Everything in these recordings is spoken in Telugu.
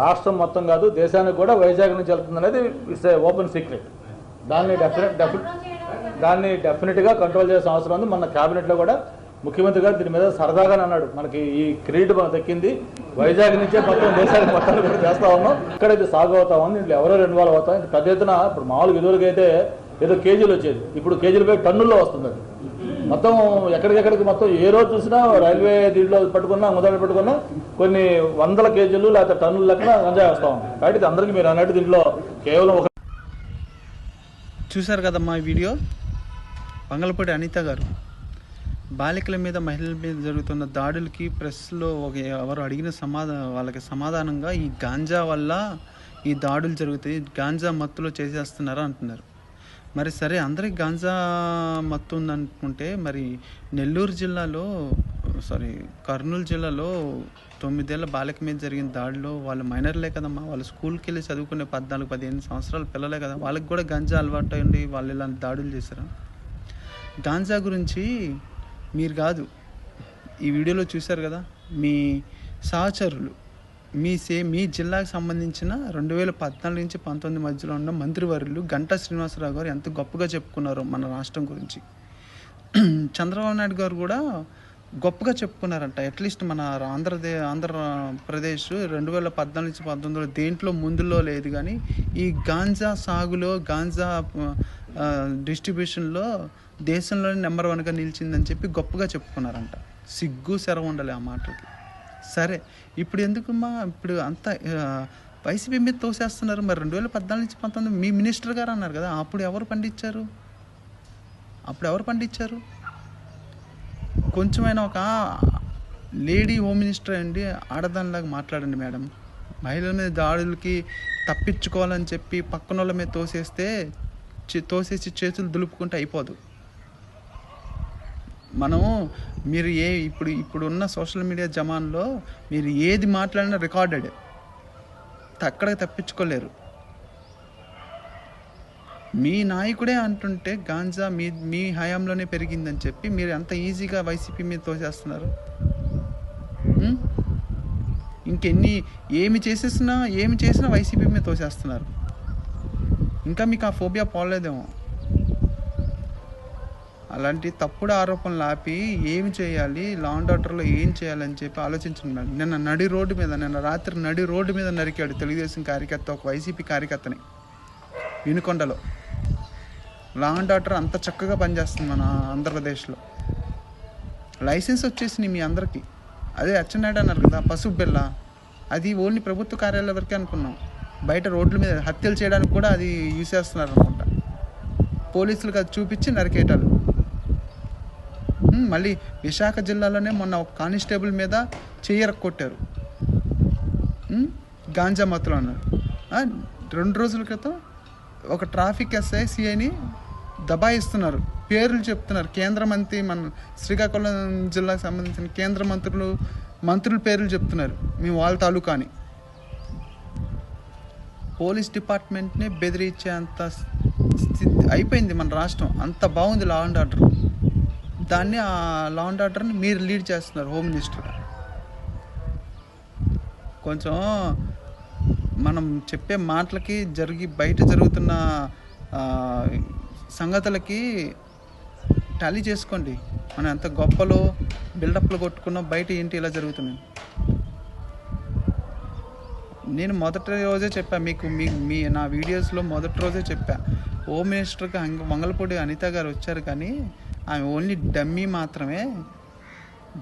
రాష్ట్రం మొత్తం కాదు దేశానికి కూడా వైజాగ్ నుంచి వెళ్తుంది అనేది ఇట్స్ ఓపెన్ సీక్రెట్ దాన్ని డెఫినెట్ డెఫినెట్ దాన్ని డెఫినెట్గా కంట్రోల్ చేసిన అవసరం ఉంది. మన క్యాబినెట్లో కూడా ముఖ్యమంత్రి గారు దీని మీద సరదాగానే అన్నాడు. మనకి ఈ క్రీడ్ మనం దక్కింది. వైజాగ్ నుంచే మొత్తం దేశానికి మొత్తాన్ని కూడా చేస్తా ఉన్నాం. ఇక్కడ ఇది సాగు అవుతా ఉంది. ఇంట్లో ఎవరెవరు ఇన్వాల్వ్ అవుతాం. ఇంత పెద్ద ఎత్తున ఇప్పుడు మామూలుగా ఇదివరకు అయితే ఏదో కేజీలు వచ్చేది. ఇప్పుడు కేజీలు పోయి టన్నుల్లో వస్తుంది అది. మొత్తం ఎక్కడికెక్కడికి మొత్తం ఏ రోజు చూసినా రైల్వే దీంట్లో పట్టుకున్నా ముదలు పట్టుకున్నా కొన్ని వందల కేజీలు లేకపోతే టన్నుల లెక్కన గంజాయి వస్తాం కాబట్టి ఇది అందరికీ మీరు అన్నట్టు దీంట్లో కేవలం ఒక చూశారు కదమ్మా ఈ వీడియో? బంగళపూడి అనిత గారు. బాలికల మీద మహిళల మీద జరుగుతున్న దాడులకి ప్రెస్లో ఒక ఎవరు అడిగిన సమాధా వాళ్ళకి సమాధానంగా ఈ గాంజా వల్ల ఈ దాడులు జరుగుతాయి. గాంజా మత్తులో చేసేస్తున్నారు అంటున్నారు. మరి సరే అందరికి గాంజా మత్తు ఉందనుకుంటే మరి నెల్లూరు జిల్లాలో సారీ కర్నూలు జిల్లాలో తొమ్మిదేళ్ళ బాలిక మీద జరిగిన దాడిలో వాళ్ళు మైనర్లే కదమ్మా. వాళ్ళు స్కూల్కి వెళ్ళి చదువుకునే పద్నాలుగు పదిహేను సంవత్సరాల పిల్లలే కదా. వాళ్ళకి కూడా గంజా అలవాటు అయ్యండి వాళ్ళు ఇలాంటి దాడులు చేశారా? గాంజా గురించి మీరు కాదు ఈ వీడియోలో చూశారు కదా మీ సహచరులు మీ సే మీ జిల్లాకు సంబంధించిన రెండు వేల పద్నాలుగు నుంచి పంతొమ్మిది మధ్యలో ఉన్న మంత్రివర్యులు గంటా శ్రీనివాసరావు గారు ఎంత గొప్పగా చెప్పుకున్నారో మన రాష్ట్రం గురించి. చంద్రబాబు నాయుడు గారు కూడా గొప్పగా చెప్పుకున్నారంట. అట్లీస్ట్ మన ఆంధ్రదే ఆంధ్రప్రదేశ్ రెండు వేల పద్నాలుగు నుంచి పంతొమ్మిదిలో దేంట్లో ముందులో లేదు కానీ ఈ గాంజా సాగులో గాంజా డిస్ట్రిబ్యూషన్లో దేశంలోనే నెంబర్ వన్గా నిలిచిందని చెప్పి గొప్పగా చెప్పుకున్నారంట. సిగ్గు సెరవు ఉండాలి ఆ మాటలకి. సరే ఇప్పుడు ఎందుకు ఇప్పుడు అంత వైసీపీ మీద తోసేస్తున్నారు. మరి రెండు వేల పద్నాలుగు నుంచి పంతొమ్మిది మీ మినిస్టర్ గారు అన్నారు కదా అప్పుడు ఎవరు పండించారు? అప్పుడు ఎవరు పండించారు? కొంచెమైనా ఒక లేడీ హోమ్ మినిస్టర్ అండి ఆడదానిలాగా మాట్లాడండి మేడం. మహిళల మీద దాడులకి తప్పించుకోవాలని చెప్పి పక్కన వాళ్ళ మీద తోసేస్తే తోసేసి చేతులు దులుపుకుంటే అయిపోదు. మనము మీరు ఏ ఇప్పుడు ఇప్పుడున్న సోషల్ మీడియా జమాన్లో మీరు ఏది మాట్లాడినా రికార్డెడ్. అక్కడ తప్పించుకోలేరు. మీ నాయకుడే అంటుంటే గాంజా మీ మీ హయాంలోనే పెరిగిందని చెప్పి మీరు ఎంత ఈజీగా వైసీపీ మీద తోసేస్తున్నారు. ఇంకెన్ని ఏమి చేసేసినా ఏమి చేసినా వైసీపీ మీద తోసేస్తున్నారు. ఇంకా మీకు ఆ ఫోబియా పోలేదేమో. అలాంటి తప్పుడు ఆరోపణలు ఆపి ఏమి చేయాలి? లాండ్ ఆర్డర్లో ఏం చేయాలని చెప్పి ఆలోచించున్నాడు నిన్న నడి రోడ్డు మీద నిన్న రాత్రి నడి రోడ్డు మీద నరికాడు తెలుగుదేశం కార్యకర్త ఒక వైసీపీ కార్యకర్తని. వినుకొండలో. లా ఆర్డర్ అంత చక్కగా పనిచేస్తుంది మన ఆంధ్రప్రదేశ్లో. లైసెన్స్ వచ్చేసింది మీ అందరికీ. అదే అచ్చెన్నాయుడు అన్నారు కదా పసుపు బిల్ల అది ఓన్లీ ప్రభుత్వ కార్యాలయం వరకే అనుకున్నాం. బయట రోడ్ల మీద హత్యలు చేయడానికి కూడా అది యూజ్ చేస్తున్నారు అనుకుంటా పోలీసులకు అది చూపించి నరికేయటాలు మళ్ళీ విశాఖ జిల్లాలోనే మొన్న ఒక కానిస్టేబుల్ మీద చెయ్యర కొట్టారు. గాంజా మత్తులో అన్నారు. రెండు రోజుల క్రితం ఒక ట్రాఫిక్ ఎస్ఐ సిఐని దబాయిస్తున్నారు. పేర్లు చెప్తున్నారు. కేంద్ర మంత్రి మన శ్రీకాకుళం జిల్లాకు సంబంధించిన కేంద్ర మంత్రులు మంత్రుల పేర్లు చెప్తున్నారు. మీ వాళ్ళ తాలూకా అని పోలీస్ డిపార్ట్మెంట్ని బెదిరించే అంత స్థితి అయిపోయింది మన రాష్ట్రం. అంత బాగుంది లా అండ్ ఆర్డర్ దాన్ని ఆ లా అండ్ ఆర్డర్ని మీరు లీడ్ చేస్తున్నారు హోమ్ మినిస్టర్ కొంచెం మనం చెప్పే మాటలకి జరిగి బయట జరుగుతున్న సంగతులకి టాలీ చేసుకోండి. మనం ఎంత గొప్పలో బిల్డప్లు కొట్టుకున్నా బయట ఏంటి ఇలా జరుగుతున్నాయి? నేను మొదటి రోజే చెప్పా మీకు మీ మీ నా వీడియోస్లో మొదటి రోజే చెప్పా. హోమ్ మినిస్టర్కి మంగళపూడి అనిత గారు వచ్చారు కానీ ఆమె ఓన్లీ డమ్మీ మాత్రమే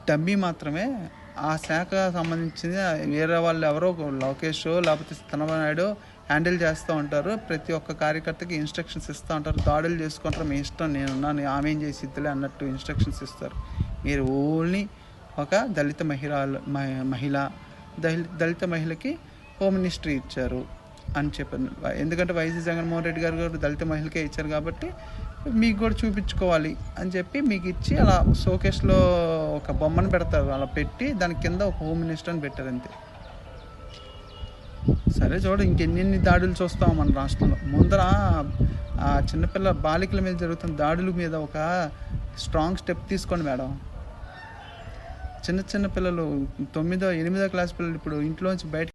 డమ్మీ మాత్రమే ఆ శాఖ సంబంధించింది వేరే వాళ్ళు ఎవరో ఒక లోకేష్ లేకపోతే చంద్రబాబు నాయుడు హ్యాండిల్ చేస్తూ ఉంటారు. ప్రతి ఒక్క కార్యకర్తకి ఇన్స్ట్రక్షన్స్ ఇస్తూ ఉంటారు. దాడులు చేసుకుంటారు. మీ ఇష్టం నేనున్నాను ఆమె ఏం చేసిద్దిలే అన్నట్టు ఇన్స్ట్రక్షన్స్ ఇస్తారు. మీరు ఓన్లీ ఒక దళిత మహిళ మహిళ దళిత మహిళకి హోమ్ మినిస్ట్రీ ఇచ్చారు అని చెప్పాను. ఎందుకంటే వైసీ జగన్మోహన్ రెడ్డి గారు కూడా దళిత మహిళకే ఇచ్చారు కాబట్టి మీకు కూడా చూపించుకోవాలి అని చెప్పి మీకు ఇచ్చి అలా షోకేస్లో ఒక బొమ్మను పెడతారు. అలా పెట్టి దాని కింద ఒక హోమ్ మినిస్టర్ని పెట్టారు అంతే. సరే చూడు ఇంకెన్ని దాడులు చూస్తాం మన రాష్ట్రంలో. ముందర ఆ చిన్నపిల్ల బాలికల మీద జరుగుతున్న దాడుల మీద ఒక స్ట్రాంగ్ స్టెప్ తీసుకోండి మేడం. చిన్న చిన్న పిల్లలు తొమ్మిదో ఎనిమిదో క్లాస్ పిల్లలు ఇప్పుడు ఇంట్లోంచి బయట